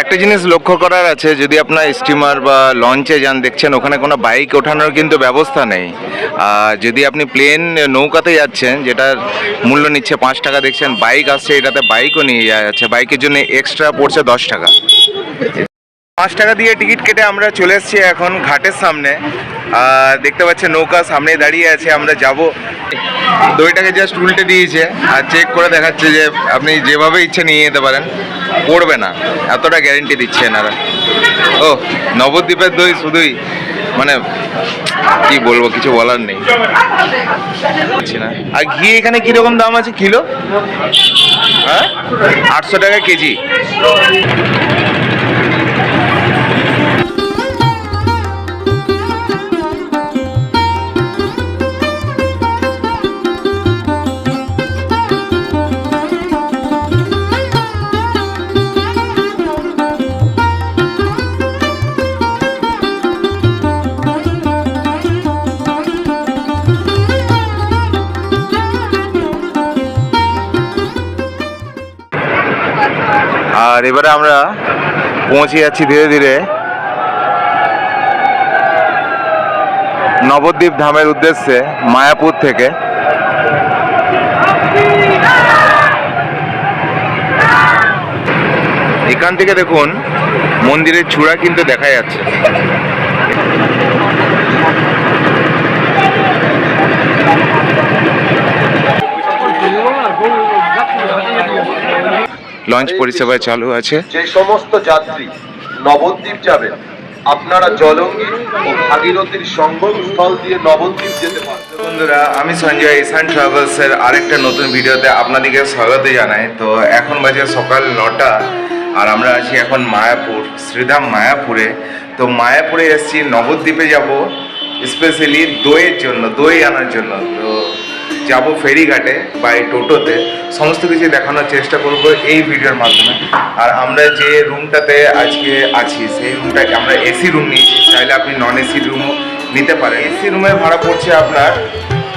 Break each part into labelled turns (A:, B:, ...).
A: একটা জিনিস লক্ষ্য করার আছে, যদি আপনার স্টিমার বা লঞ্চে যান, দেখছেন ওখানে কোনো বাইক ওঠানোর কিন্তু ব্যবস্থা নেই। আর যদি আপনি প্লেন নৌকাতে যাচ্ছেন, যেটার মূল্য নিচ্ছে পাঁচ টাকা, দেখছেন বাইক আসছে, এটাতে বাইকও নিয়ে যাওয়া যাচ্ছে, বাইকের জন্য এক্সট্রা পড়ছে দশ টাকা। পাঁচ টাকা দিয়ে টিকিট কেটে আমরা চলে এসেছি এখন ঘাটের সামনে। আর দেখতে পাচ্ছেন নৌকা সামনে দাঁড়িয়ে আছে, আমরা যাব। দইটাকে জাস্ট উল্টে দিয়েছে, আর চেক করে দেখাচ্ছে যে আপনি যেভাবে ইচ্ছে নিয়ে যেতে পারেন, পড়বে না। এতটা গ্যারেন্টি দিচ্ছে এনারা। ও, নবদ্বীপের দই শুধুই মানে কি বলব, কিছু বলার নেই। না আর ঘি এখানে কীরকম দাম আছে, কিলো? হ্যাঁ? আটশো টাকা কেজি। আর এবারে আমরা পৌঁছে যাচ্ছি ধীরে ধীরে নবদ্বীপ ধামের উদ্দেশ্যে মায়াপুর থেকে। এখান থেকে দেখুন, মন্দিরের চূড়া কিন্তু দেখা যাচ্ছে। লঞ্চ পরিষেবা চালু আছে।
B: যে সমস্ত যাত্রী নবদ্বীপ যাবেন আপনারা জলঙ্গি ও ভাগীরথীর সঙ্গম স্থল দিয়ে নবদ্বীপ যেতে পারেন
A: বন্ধুরা আমি সঞ্জয় ইসান ট্রাভেলসের আরেকটা নতুন ভিডিওতে আপনাদেরকে স্বাগত জানাই। তো এখন বাজে সকাল নটা আর আমরা আছি এখন মায়াপুর শ্রীধাম মায়াপুরে। তো মায়াপুরে এসেছি নবদ্বীপে যাব স্পেশালি দইয়ের জন্য দই আনার জন্য। তো যাব ফেরিঘাটে বা এই টোটোতে, সমস্ত কিছু দেখানোর চেষ্টা করব এই ভিডিওর মাধ্যমে। আর আমরা যে রুমটাতে আজকে আছি, সেই রুমটাকে আমরা এসি রুম নিয়েছি। চাইলে আপনি নন এসি রুমও নিতে পারেন। এসি রুমের ভাড়া পড়ছে আপনার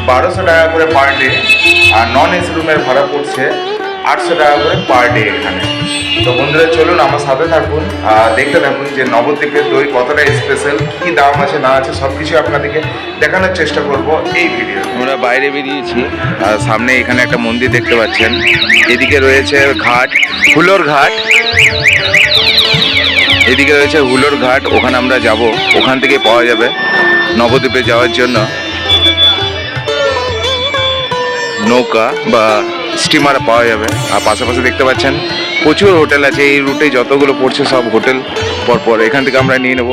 A: বারোশো টাকা করে পার ডে আর নন এসি রুমের ভাড়া পড়ছে আটশো টাকা করে পার ডে এখানে। তো বন্ধুরা, চলুন আমার সাথে থাকুন, আর দেখতে থাকুন যে নবদ্বীপের দই কতটা স্পেশাল কি দাম আছে, না আছে সব কিছু আপনাদেরকে দেখানোর চেষ্টা করব এই ভিডিও আমরা বাইরে বেরিয়েছি সামনে এখানে একটা মন্দির দেখতে পাচ্ছেন। এদিকে রয়েছে ঘাট, হুলোর ঘাট। এদিকে রয়েছে হুলোর ঘাট, ওখানে আমরা যাব। ওখান থেকে পাওয়া যাবে নবদ্বীপে যাওয়ার জন্য। নৌকা বা স্টিমার পাওয়া যাবে। আর পাশাপাশি দেখতে পাচ্ছেন, প্রচুর হোটেল আছে। এই রুটে যতগুলো পড়ছে সব হোটেল পরপর এখান থেকে আমরা নিয়ে নেব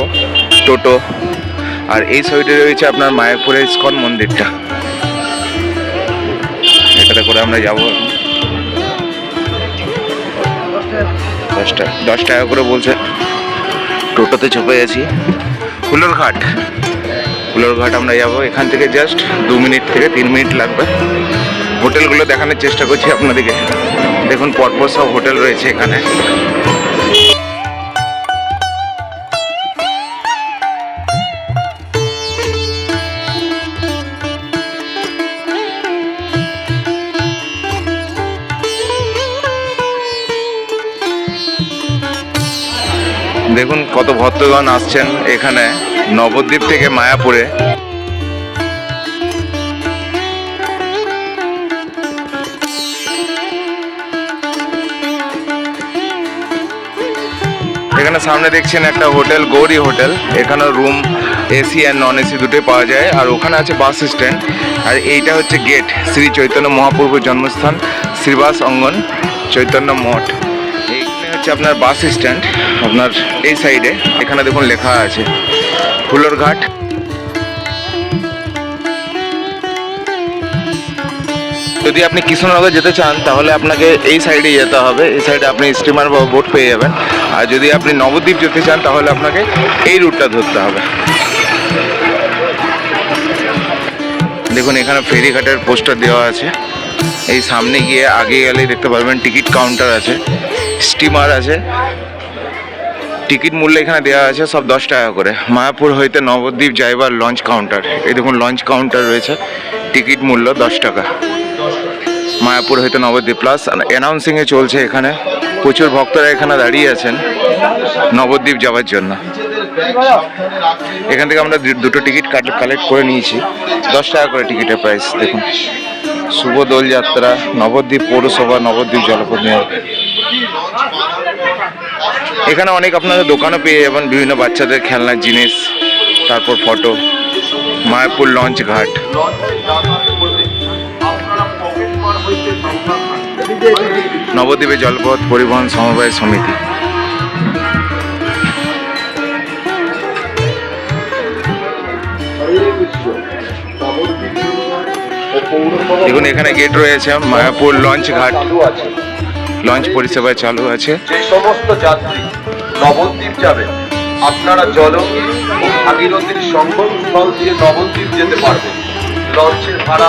A: টোটো। আর এই সাইডে রয়েছে আপনার মায়াপুরের ইস্কন মন্দিরটা। এটাতে করে আমরা যাব। দশটা, দশ টাকা করে বলছে। টোটোতে চেপে গেছি। হুলোর ঘাট হুলোর ঘাট আমরা যাব। এখান থেকে জাস্ট দু মিনিট থেকে তিন মিনিট লাগবে। হোটেলগুলো দেখানোর চেষ্টা করছি আপনাদেরকে। দেখুন, পরপর সব হোটেল রয়েছে এখানে। দেখুন, কত ভক্তগণ আসছেন এখানে নবদ্বীপ থেকে মায়াপুরে। এখানে সামনে দেখছেন একটা হোটেল, গৌরী হোটেল। এখানে রুম এসি আর নন এসি দুটোই পাওয়া যায়। আর ওখানে আছে বাস স্ট্যান্ড আর এইটা হচ্ছে গেট শ্রী চৈতন্য মহাপ্রভুর জন্মস্থান, শ্রীবাস অঙ্গন, চৈতন্য মঠ। এইখানে হচ্ছে আপনার বাস স্ট্যান্ড আপনার এই সাইডে এখানে দেখুন লেখা আছে ফুলোর যদি আপনি কৃষ্ণনগর যেতে চান, তাহলে আপনাকে এই সাইডে যেতে হবে। এই সাইডে আপনি স্টিমার বা বোট পেয়ে যাবেন। আর যদি আপনি নবদ্বীপ যেতে চান, তাহলে আপনাকে এই রুটটা ধরতে হবে। দেখুন, এখানে ফেরিঘাটের পোস্টার দেওয়া আছে। এই সামনে গিয়ে আগে গেলেই দেখতে পারবেন, টিকিট কাউন্টার আছে, স্টিমার আছে। টিকিট মূল্য এখানে দেওয়া আছে সব দশ টাকা করে। মায়াপুর হইতে নবদ্বীপ যাইবার লঞ্চ কাউন্টার। এই দেখুন, লঞ্চ কাউন্টার রয়েছে। টিকিট মূল্য দশ টাকা। মায়াপুর হইতে নবদ্বীপ প্লাস অ্যানাউন্সিংয়ে চলছে এখানে। প্রচুর ভক্তরা এখানে দাঁড়িয়ে আছেন নবদ্বীপ যাওয়ার জন্য। এখান থেকে আমরা দুটো টিকিট কালেক্ট করে নিয়েছি। দশ টাকা করে টিকিটের প্রাইস দেখুন। শুভ দোলযাত্রা নবদ্বীপ পৌরসভা, নবদ্বীপ জলপথ নিয়ে। এখানে অনেক আপনারা দোকানও পেয়ে যাবেন, বিভিন্ন বাচ্চাদের খেলনার জিনিস, তারপর ফটো মায়াপুর লঞ্চ ঘাট। নবদ্বীপে জলপথ পরিবহন সমবায় সমিতি। দেখুন, এখানে গেট রয়েছে, মায়াপুর লঞ্চ ঘাট। লঞ্চ পরিষেবা চালু আছে।
B: যে সমস্ত যাত্রী নবদ্বীপ যাবে, আপনারা জলঙ্গি ও ভাগীরথীর সঙ্গম স্থল দিয়ে নবদ্বীপ যেতে পারবেন। লঞ্চের ভাড়া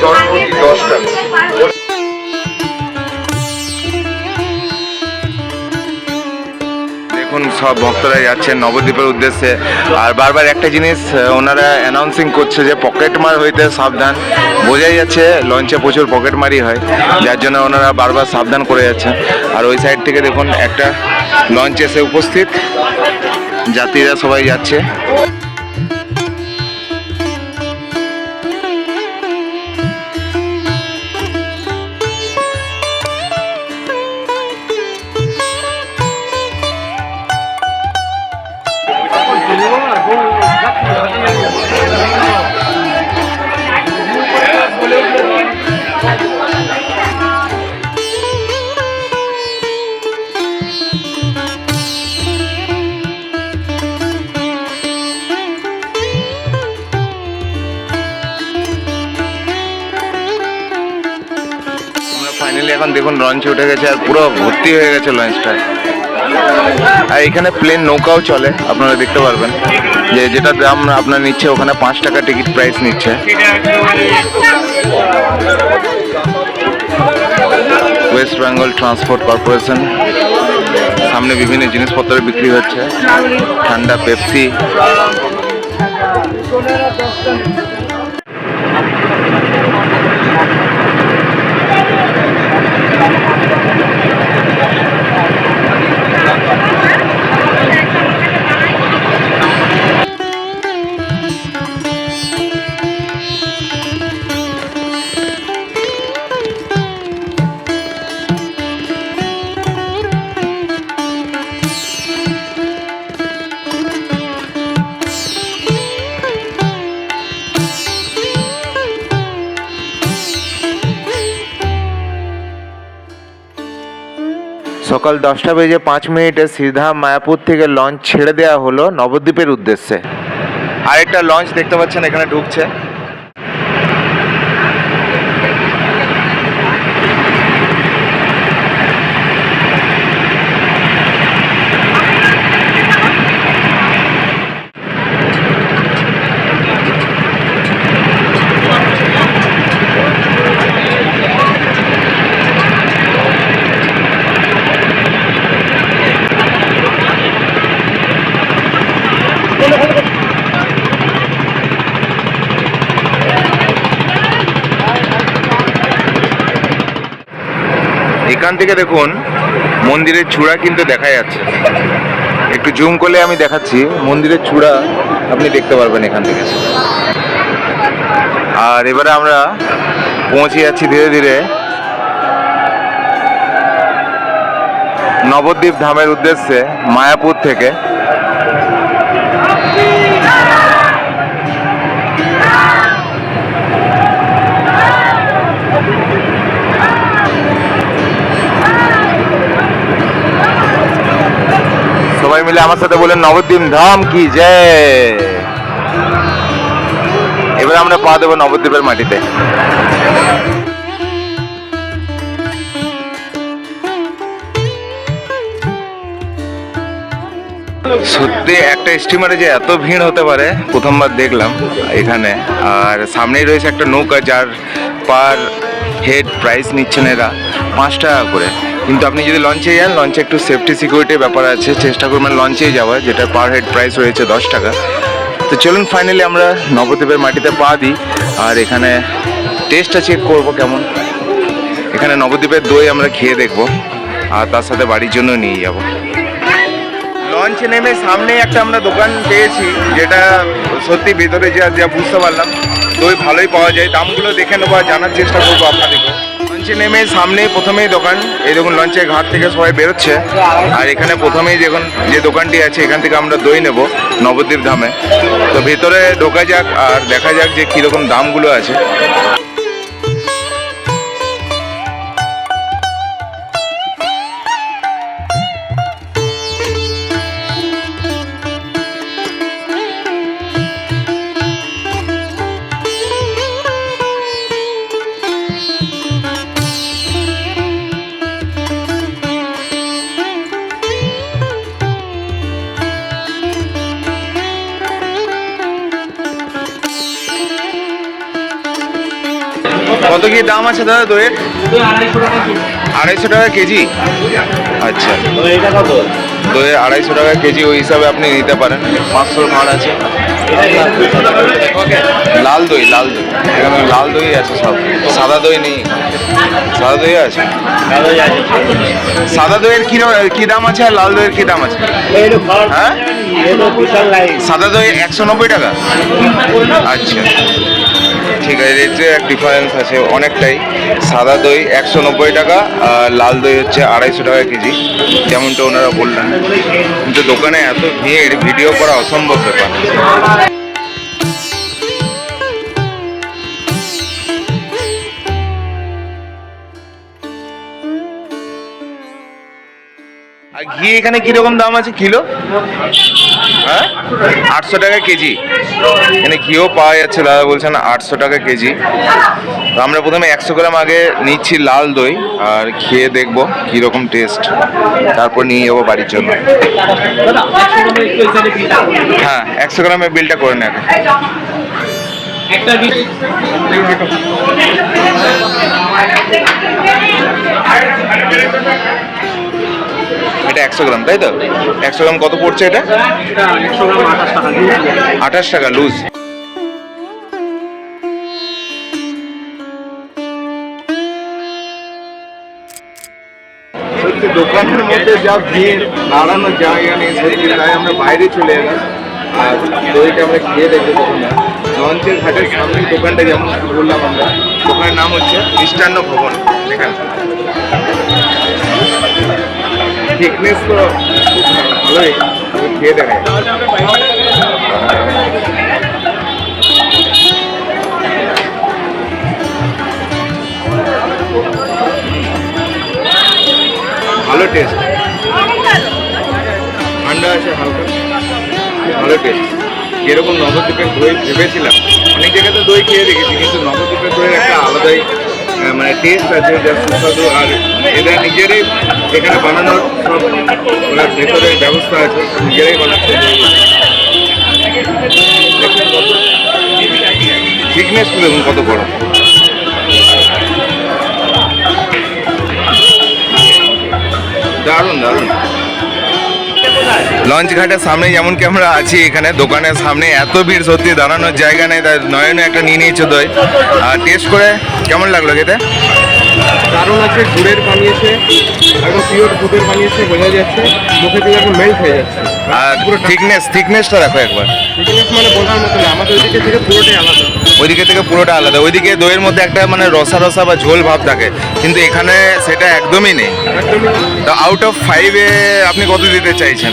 B: জনপ্রতি দশ টাকা।
A: দেখুন সব ভক্তরা যাচ্ছেন নবদ্বীপের উদ্দেশ্যে। আর বারবার একটা জিনিস ওনারা অ্যানাউন্সিং করছে যে পকেটমার হইতে সাবধান। বোঝাই যাচ্ছে লঞ্চে প্রচুর পকেট মারি হয়। যার জন্য ওনারা বারবার সাবধান করে যাচ্ছেন। আর ওই সাইড থেকে দেখুন, একটা লঞ্চ এসে উপস্থিত। যাত্রীরা সবাই যাচ্ছে। এখন দেখুন লঞ্চে উঠে গেছে আর পুরো ভর্তি হয়ে গেছে লঞ্চটা। আর এখানে প্লেন নৌকাও চলে, আপনারা দেখতে পারবেন। যে যেটা দাম আপনার নিচ্ছে, ওখানে পাঁচ টাকা টিকিট প্রাইস নিচ্ছে। ওয়েস্ট বেঙ্গল ট্রান্সপোর্ট কর্পোরেশন সামনে বিভিন্ন জিনিসপত্র বিক্রি হচ্ছে। ঠান্ডা পেপসি Thank you. সকাল দশটা বেজে পাঁচ মিনিটে সিধা মায়াপুর থেকে লঞ্চ ছেড়ে দেওয়া হলো নবদ্বীপের উদ্দেশ্যে। আরেকটা লঞ্চ দেখতে পাচ্ছেন, এখানে ঢুকছে। এখান থেকে দেখুন, মন্দিরের চূড়া কিন্তু দেখা যাচ্ছে। একটু জুম করলে আমি দেখাচ্ছি, মন্দিরের চূড়া আপনি দেখতে পারবেন এখান থেকে। আর এবারে আমরা পৌঁছে যাচ্ছি ধীরে ধীরে। নবদ্বীপ ধামের উদ্দেশ্যে মায়াপুর থেকে। সবাই মিলে আমার সাথে বলেন, নবদ্বীপ ধাম কি জয়? এবার আমরা পা দেবো নবদ্বীপের মাটিতে। সত্যি, একটা স্টিমারে যে এত ভিড় হতে পারে, প্রথমবার দেখলাম এখানে। আর সামনেই রয়েছে একটা নৌকা, যার পার হেড প্রাইস নিচ্ছেন এরা পাঁচ টাকা করে। কিন্তু আপনি যদি লঞ্চে যান লঞ্চে একটু সেফটি সিকিউরিটির ব্যাপার আছে, চেষ্টা করবেন লঞ্চেই যাওয়ার, যেটা পার হেড প্রাইস রয়েছে দশ টাকা। তো চলুন ফাইনালি আমরা নবদ্বীপের মাটিতে পা দিই, আর এখানে টেস্টটা চেক করব কেমন। এখানে নবদ্বীপের দই আমরা খেয়ে দেখব, আর তার সাথে বাড়ির জন্য নিয়ে যাব। লঞ্চে নেমে সামনে একটা আমরা দোকান পেয়েছি, যেটা সত্যি ভেতরে যা যা বুঝতে পারলাম, দই ভালোই পাওয়া যায়। দামগুলো দেখে নেব জানার চেষ্টা করব আপনাদেরকে। লঞ্চে নেমে সামনে প্রথমেই দোকান। এই দেখুন লঞ্চে ঘাট থেকে সবাই বেরোচ্ছে। আর এখানে প্রথমেই দেখুন, যে দোকানটি আছে, এখান থেকে আমরা দই নেব নবদ্বীপ ধামে। তো ভেতরে ঢোকা যাক আর দেখা যাক যে কীরকম দামগুলো আছে। দাম আছে দাদা দইয়ের? আড়াইশো টাকা কেজি। আচ্ছা। দইয়ের আড়াইশো টাকা কেজি ওই হিসাবে আপনি নিতে পারেন। পাঁচশোর মাল আছে। লাল দই লাল দই। এখানে লাল দই আছে সব। সাদা দই নেই। সাদা দই আছে? সাদা দইয়ের কি কি দাম আছে আর লাল দইয়ের কি দাম আছে? হ্যাঁ? সাদা দই একশো নব্বই টাকা? আচ্ছা। ঠিক আছে রেটে এক ডিফারেন্স আছে অনেকটাই। সাদা দই একশো নব্বই টাকা, আর লাল দই হচ্ছে আড়াইশো টাকা কেজি। যেমনটা ওনারা বললেন। কিন্তু দোকানে এত ভিড়, ভিডিও করা অসম্ভব ব্যাপার। ঘি এখানে কীরকম দাম আছে? কিলো? হ্যাঁ? আটশো টাকা কেজি। এখানে ঘিও পাওয়া যাচ্ছে, দাদা বলছেন আটশো টাকা কেজি। তো আমরা প্রথমে একশো গ্রাম আগে নিচ্ছি লাল দই, আর খেয়ে দেখব কীরকম টেস্ট তারপর নিয়ে যাব বাড়ির জন্য। হ্যাঁ একশো গ্রামের বিলটা করে নেন।
C: একটা
A: এটা একশো গ্রাম, তাই তো? একশো গ্রাম কত পড়ছে এটা?
C: আঠাশ টাকা,
A: লুজ। দোকানের মধ্যে যা ভিড়, দাঁড়ানোর জায়গা নেই সত্যি তাই আমরা বাইরে চলে এলাম। আর দইটা আমরা খেয়ে দেখব তখন লঞ্চের ঘাটের সামনে দোকানটা যেমন বললাম আমরা, দোকানের নাম হচ্ছে মিষ্টান্ন ভবন। এখানে। থিকনেস তো ভালোই খেয়ে দেখা। ভালো টেস্ট ঠান্ডা আছে হালকা। ভালো টেস্ট যেরকম নবদ্বীপের দই ভেবেছিলাম, অনেক জায়গায় তো দই খেয়ে দেখেছি, কিন্তু নবদ্বীপের দইয়ের একটা আলাদাই মানে টেস্ট আছে, যা সুস্বাদু, আর এদের নিজেরই এখানে বানানোর সব ভেতরে ব্যবস্থা আছে, নিজেরাই বানাচ্ছে। থিকনেস দেখুন কত বড়। দারুণ দারুণ। লঞ্চ ঘাটের সামনে যেমন কি আমরা আছি এখানে, দোকানের সামনে, এত ভিড় সত্যি দাঁড়ানোর জায়গা নেই, তাই নয়নে একটা নিয়ে নিয়েছে দই। আর টেস্ট করে কেমন লাগল খেতে?
B: কারণ আছে গুড়ের বানিয়েছে একদম পিওর দুধের বানিয়েছে বোঝা যাচ্ছে মুখে দিয়ে একদম মেল্ট হয়ে যাচ্ছে।
A: আর থিকনেস থিকনেসটা দেখো একবার।
B: বিজনেস মানে বোঝার মতো না আমাদের ওইদিকে থেকে পুরোটাই আলাদা।
A: ওইদিকে থেকে পুরোটা আলাদা। ওইদিকে দইয়ের মধ্যে একটা মানে রসা রসা বা ঝোল ভাব থাকে কিন্তু এখানে সেটা একদমই নেই। তো আউট অফ ফাইভে আপনি কত দিতে চাইছেন?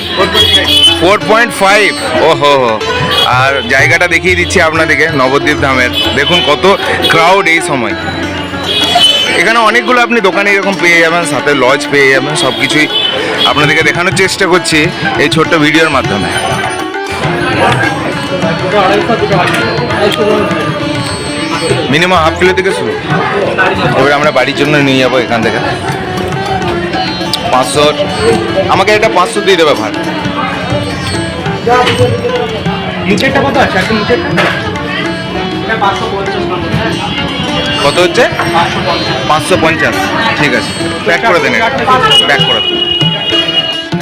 A: ফোর পয়েন্ট ফাইভ ও হো হো আর জায়গাটা দেখিয়ে দিচ্ছি আপনাদেরকে নবদ্বীপ ধামের। দেখুন কত ক্রাউড এই সময়। এখানে অনেকগুলো আপনি দোকানে এরকম পেয়ে যাবেন, সাথে লজ পেয়ে যাবেন সব কিছুই আপনাদেরকে দেখানোর চেষ্টা করছি এই ছোট্ট ভিডিওর মাধ্যমে। মিনিমাম হাফ কিলো থেকে শুরু। এবার আমরা বাড়ির জন্য নিয়ে যাব এখান থেকে। পাঁচশো, আমাকে এটা পাঁচশো দিয়ে দেবে ভাড়া।
C: নিচেরটা কত আছে? নিচেরটা?
A: কত হচ্ছে? পাঁচশো পঞ্চাশ। ঠিক আছে। প্যাক করে দেন প্যাক করে দেন।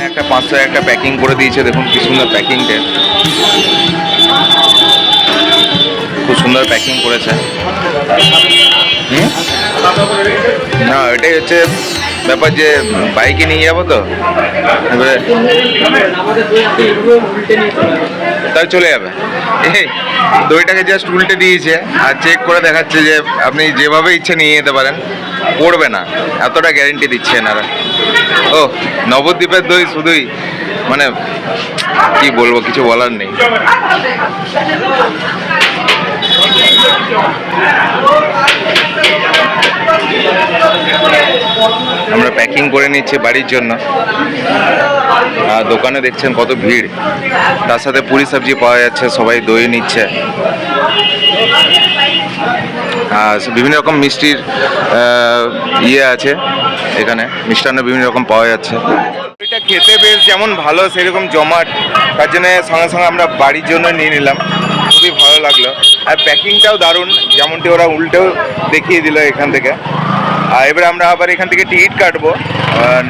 A: একটা পাঁচশো, একটা প্যাকিং করে দিয়েছে। দেখুন কি সুন্দর প্যাকিংটা খুব সুন্দর প্যাকিং করেছে। না, এটাই হচ্ছে ব্যাপার যে, বাইকে নিয়ে যাব তো? এবারে। তাই চলে যাবে। এই দইটাকে জাস্ট উল্টে দিয়েছে আর চেক করে দেখাচ্ছে যে, আপনি যেভাবে ইচ্ছে নিয়ে যেতে পারেন পড়বে না। এতটা গ্যারেন্টি দিচ্ছে এনারা ও, নবদ্বীপের দই শুধুই মানে কি বলব, কিছু বলার নেই। আমরা প্যাকিং করে নিচ্ছি বাড়ির জন্য। দোকানে দেখছেন কত ভিড়। তার সাথে পুরি সবজি পাওয়া যাচ্ছে, সবাই দই নিচ্ছে। বিভিন্ন রকম মিষ্টির ইয়ে আছে এখানে। মিষ্টান্ন বিভিন্ন রকম পাওয়া যাচ্ছে। এটা খেতে বেশ যেমন ভালো, সেরকম জমাট। তার জন্য সঙ্গে সঙ্গে আমরা বাড়ির জন্য নিয়ে নিলাম। আর প্যাকিংটাও দারুণ, যেমনটি ওরা উল্টেও দেখিয়ে দিল এখান থেকে। আর এবার আমরা আবার এখান থেকে টিকিট কাটবো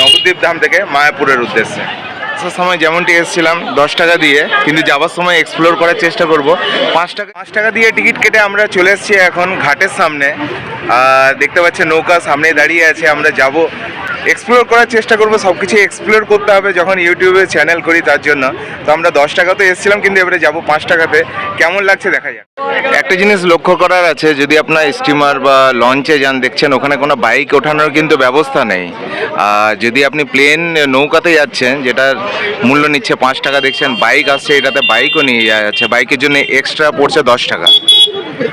A: নবদ্বীপ ধাম থেকে মায়াপুরের উদ্দেশ্যে। আসার সময় যেমনটি এসেছিলাম, দশ টাকা দিয়ে, কিন্তু যাওয়ার সময় এক্সপ্লোর করার চেষ্টা করব। পাঁচ টাকা পাঁচ টাকা দিয়ে টিকিট কেটে আমরা চলে এসেছি এখন ঘাটের সামনে। দেখতে পাচ্ছেন নৌকা সামনে দাঁড়িয়ে আছে, আমরা যাব। এক্সপ্লোর করার চেষ্টা করব সব কিছু এক্সপ্লোর করতে হবে যখন ইউটিউবে চ্যানেল করি তার জন্য। তো আমরা দশ টাকাতে এসেছিলাম, কিন্তু এবারে যাব পাঁচ টাকাতে। কেমন লাগছে দেখা যাক। একটা জিনিস লক্ষ্য করার আছে, যদি আপনার স্টিমার বা লঞ্চে যান, দেখছেন ওখানে কোনো বাইক ওঠানোর কিন্তু ব্যবস্থা নেই। আর যদি আপনি প্লেন নৌকাতে যাচ্ছেন, যেটার মূল্য নিচ্ছে পাঁচ টাকা, দেখছেন বাইক আসছে, এটাতে বাইকও নিয়ে যাওয়া যাচ্ছে বাইকের জন্য এক্সট্রা পড়ছে দশ টাকা।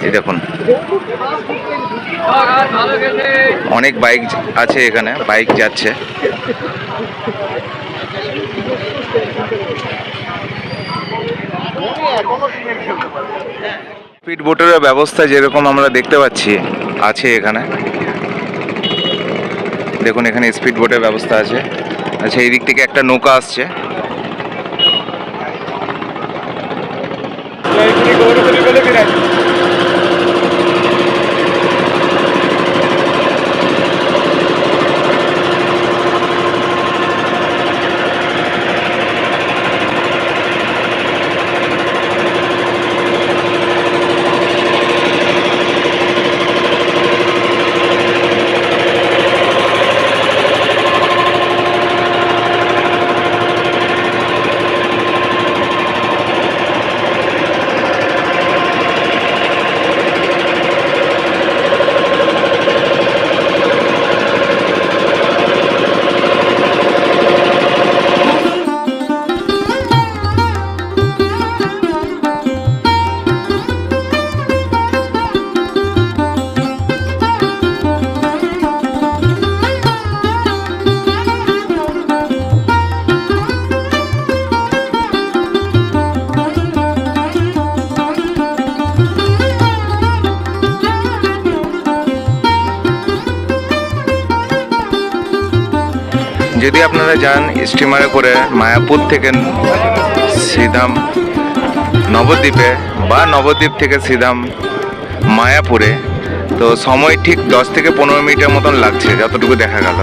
A: এই দেখুন। অনেক বাইক আছে এখানে, বাইক যাচ্ছে। স্পিড বোটের ব্যবস্থা যেরকম আমরা দেখতে পাচ্ছি, আছে এখানে। দেখুন, এখানে স্পিড বোটের ব্যবস্থা আছে। আচ্ছা এই দিক থেকে একটা নৌকা আসছে। যদি আপনারা যান স্টিমারে করে মায়াপুর থেকে সিধাম নবদ্বীপে বা নবদ্বীপ থেকে সিধাম মায়াপুরে, তো সময় ঠিক দশ থেকে পনেরো মিনিটের মতন লাগছে যতটুকু দেখা গেল।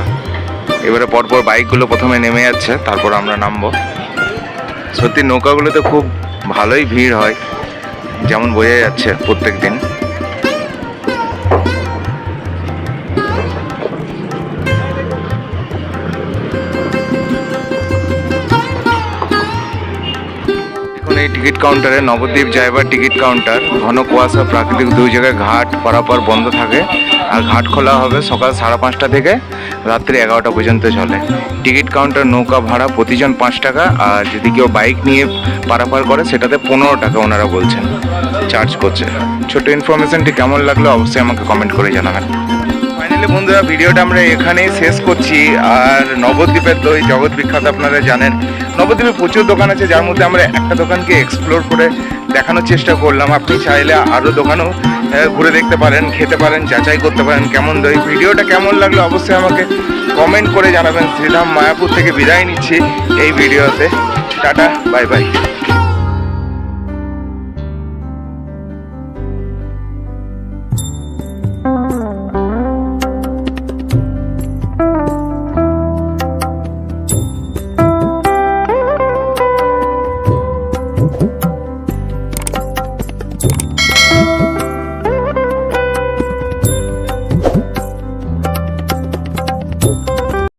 A: এবারে পরপর বাইকগুলো প্রথমে নেমে যাচ্ছে, তারপর আমরা নামবো। সত্যি নৌকাগুলোতে খুব ভালোই ভিড় হয়, যেমন বোঝা যাচ্ছে প্রত্যেক দিন এই টিকিট কাউন্টারে নবদ্বীপ যাইবার টিকিট কাউন্টার। ঘন কুয়াশা, প্রাকৃতিক দুই জায়গায় ঘাট পারাপার বন্ধ থাকে আর ঘাট খোলা হবে সকাল সাড়ে পাঁচটা থেকে রাত্রি এগারোটা পর্যন্ত চলে। টিকিট কাউন্টার নৌকা ভাড়া প্রতিজন পাঁচ টাকা আর যদি কেউ বাইক নিয়ে পারাপার করে সেটাতে পনেরো টাকা ওনারা বলছেন, চার্জ করছে। ছোট ইনফরমেশনটি কেমন লাগল অবশ্যই আমাকে কমেন্ট করে জানাবেন। ফাইনালি বন্ধুরা, ভিডিওটা আমরা এখানেই শেষ করছি। আর নবদ্বীপের দই জগৎ বিখ্যাত, আপনারা জানেন। নবদ্বীপে প্রচুর দোকান আছে, যার মধ্যে আমরা একটা দোকানকে এক্সপ্লোর করে দেখানোর চেষ্টা করলাম। আপনি চাইলে আরও দোকানও ঘুরে দেখতে পারেন, খেতে পারেন, যাচাই করতে পারেন কেমন দই। ভিডিওটা কেমন লাগল অবশ্যই আমাকে কমেন্ট করে জানাবেন। শ্রীধাম মায়াপুর থেকে বিদায় নিচ্ছি এই ভিডিওতে। Tata, bye bye.